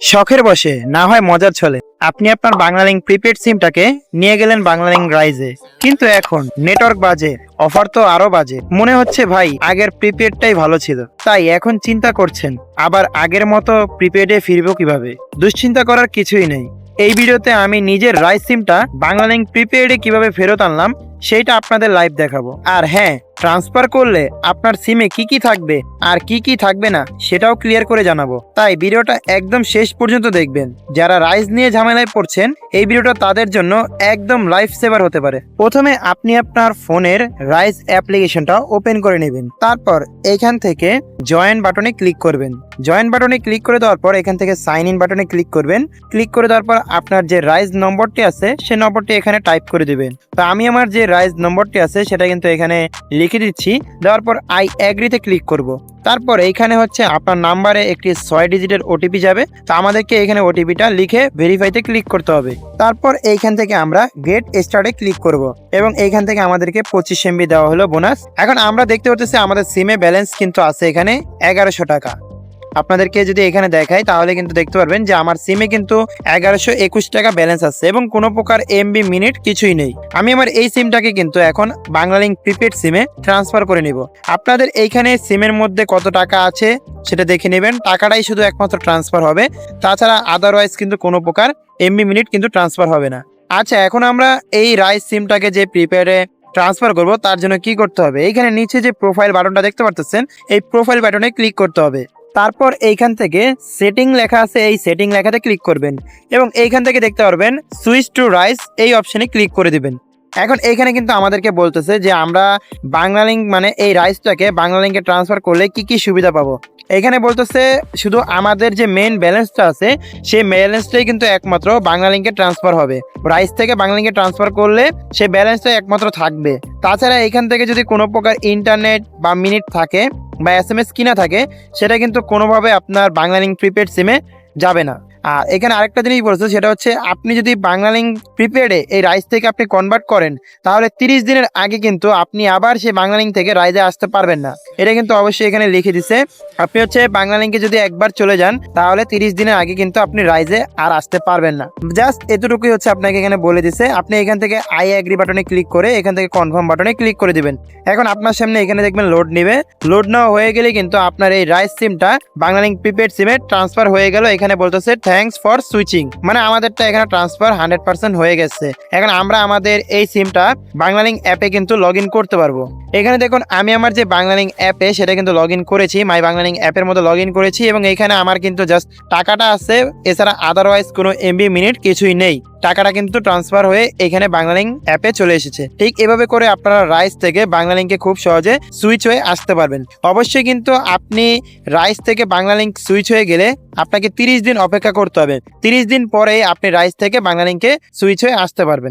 শখের বসে, না হয় মজার ছলে। আপনি আপনার বাংলালিংক প্রিপেড সিমটাকে নিয়ে গেলেন বাংলালিংক রাইজে কিন্তু এখন নেটওয়ার্ক বাজে অফার তো আরও বাজে। মনে হচ্ছে ভাই, আগের প্রিপেডটাই ভালো ছিল। তাই এখন চিন্তা করছেন, আবার আগের মতো প্রিপেডে ফিরবো কীভাবে? দুশ্চিন্তা করার কিছুই নেই। এই ভিডিওতে আমি নিজের রাইস সিমটা বাংলালিংক প্রিপেডে কীভাবে ফেরত আনলাম সেইটা আপনাদের লাইভ দেখাবো। আর হ্যাঁ ট্রান্সফার করলে আপনার সিমে কি কি থাকবে আর কি কি থাকবে না সেটাও ক্লিয়ার করে জানাব। তাই ভিডিওটা একদম শেষ পর্যন্ত দেখবেন। যারা রাইস নিয়ে ঝামেলায় পড়ছেন, এই ভিডিওটা তাদের জন্য একদম লাইফ সেভার হতে পারে। প্রথমে আপনি আপনার ফোনের রাইস অ্যাপ্লিকেশনটা ওপেন করে নেবেন। তারপর এখান থেকে জয়েন বাটনে ক্লিক করবেন। জয়েন বাটনে ক্লিক করে দেওয়ার পর এখান থেকে সাইন ইন বাটনে ক্লিক করবেন। ক্লিক করে দেওয়ার পর আপনার যে রাইজ নম্বরটি আছে, সে নম্বরটি এখানে টাইপ করে দিবেন। তো আমি আমার যে রাইজ নম্বরটি আছে, সেটা কিন্তু এখানে লিখে দিচ্ছি। দেওয়ার পর আই অ্যাগ্রিতে ক্লিক করব। তারপর এইখানে হচ্ছে আপনার নাম্বারে একটি ছয় ডিজিটের ওটিপি যাবে। তো আমাদেরকে এখানে ওটিপিটা লিখে ভেরিফাইতে ক্লিক করতে হবে। তারপর এইখান থেকে আমরা গেট স্টার্টে ক্লিক করব এবং এইখান থেকে আমাদেরকে পঁচিশ এমবি দেওয়া হলো বোনাস এখন আমরা দেখতে পাচ্ছি আমাদের সিমে ব্যালেন্স কিন্তু আছে এখানে এগারোশো টাকা। আপনাদেরকে যদি এখানে দেখাই, তাহলে কিন্তু দেখতে পারবেন যে আমার সিমে কিন্তু এগারোশো একুশ টাকা ব্যালেন্স আছে এবং কোনো প্রকার এমবি মিনিট কিছুই নেই। আমি আমার এই সিমটাকে কিন্তু এখন বাংলালিংক প্রিপেড সিমে ট্রান্সফার করে নিব। আপনাদের এইখানে সিমের মধ্যে কত টাকা আছে সেটা দেখে নেবেন। টাকাটাই শুধু একমাত্র ট্রান্সফার হবে। তাছাড়া আদারওয়াইজ কিন্তু কোনো প্রকার এমবি মিনিট কিন্তু ট্রান্সফার হবে না। আচ্ছা এখন আমরা এই রাইস সিমটাকে যে প্রিপেডে ট্রান্সফার করব, তার জন্য কি করতে হবে? এইখানে নিচে যে প্রোফাইল বাটনটা দেখতে পারতেছেন, এই প্রোফাইল বাটনে ক্লিক করতে হবে। তারপর এইখান থেকে সেটিং লেখা আছে, এই সেটিং লেখাতে ক্লিক করবেন এবং এইখান থেকে দেখতে পারবেন সুইচ টু রাইস এই অপশানে ক্লিক করে দিবেন। এখন এইখানে কিন্তু আমাদেরকে বলতেছে যে আমরা বাংলা লিঙ্ক মানে এই রাইসটাকে বাংলালিংকে ট্রান্সফার করলে কি কি সুবিধা পাবো। এখানে বলতেছে শুধু আমাদের যে মেন ব্যালেন্সটা আছে, সেই ব্যালেন্সটাই কিন্তু একমাত্র বাংলালিংকে ট্রান্সফার হবে। রাইস থেকে বাংলালিংকে ট্রান্সফার করলে সেই ব্যালেন্সটা একমাত্র থাকবে। তাছাড়া এখান থেকে যদি কোনো প্রকার ইন্টারনেট বা মিনিট থাকে বা এস এম এস কিনা থাকে, সেটা কিন্তু কোনোভাবে আপনার বাংলালিঙ্ক প্রিপেড সিমে যাবে না। আর এখানে আরেকটা জিনিস বলছে, সেটা হচ্ছে আপনি যদি বাংলালিংক প্রিপেডে এই রাইস থেকে আপনি কনভার্ট করেন, তাহলে তিরিশ দিনের আগে কিন্তু আপনি আবার সেই বাংলালিংক থেকে রাইজে আসতে পারবেন না। এটা কিন্তু অবশ্যই এখানে লিখে দিছে। আপনি হচ্ছে বাংলালিংকে যদি একবার চলে যান, তাহলে তিরিশ দিনের আগে কিন্তু আপনি রাইজে আর আসতে পারবেন না। জাস্ট এতটুকুই হচ্ছে আপনাকে এখানে বলে দিছে। আপনি এখান থেকে আই অ্যাগ্রি বাটনে ক্লিক করে এখান থেকে কনফার্ম বাটনে ক্লিক করে দিবেন। এখন আপনার সামনে এখানে দেখবেন লোড নেবে। লোড নেওয়া হয়ে গেলে কিন্তু আপনার এই রাইস সিমটা বাংলালিংক প্রিপেড সিমে ট্রান্সফার হয়ে গেল। এখানে বলতেছে থ্যাঙ্কস ফর সুইচিং মানে আমাদেরটা এখানে ট্রান্সফার হান্ড্রেড পার্সেন্ট হয়ে গেছে। এখন আমরা আমাদের এই সিমটা বাংলালিং অ্যাপে কিন্তু লগ করতে পারব। এখানে দেখুন, আমি আমার যে বাংলালিং অ্যাপে সেটা কিন্তু লগ করেছি মাই বাংলালিং অ্যাপের মধ্যে লগ করেছি এবং এখানে আমার কিন্তু জাস্ট টাকাটা আছে, এছাড়া আদারওয়াইজ কোনো এমবি মিনিট কিছুই নেই। টাকাটা কিন্তু ট্রান্সফার হয়ে এখানে বাংলালিংক অ্যাপে চলে এসেছে। ঠিক এভাবে করে আপনারা রাইস থেকে বাংলালিঙ্কে খুব সহজে সুইচ হয়ে আসতে পারবেন। অবশ্যই কিন্তু আপনি রাইস থেকে বাংলালিংক সুইচ হয়ে গেলে আপনাকে তিরিশ দিন অপেক্ষা করতে হবে। তিরিশ দিন পরে আপনি রাইস থেকে বাংলালিঙ্কে সুইচ হয়ে আসতে পারবেন।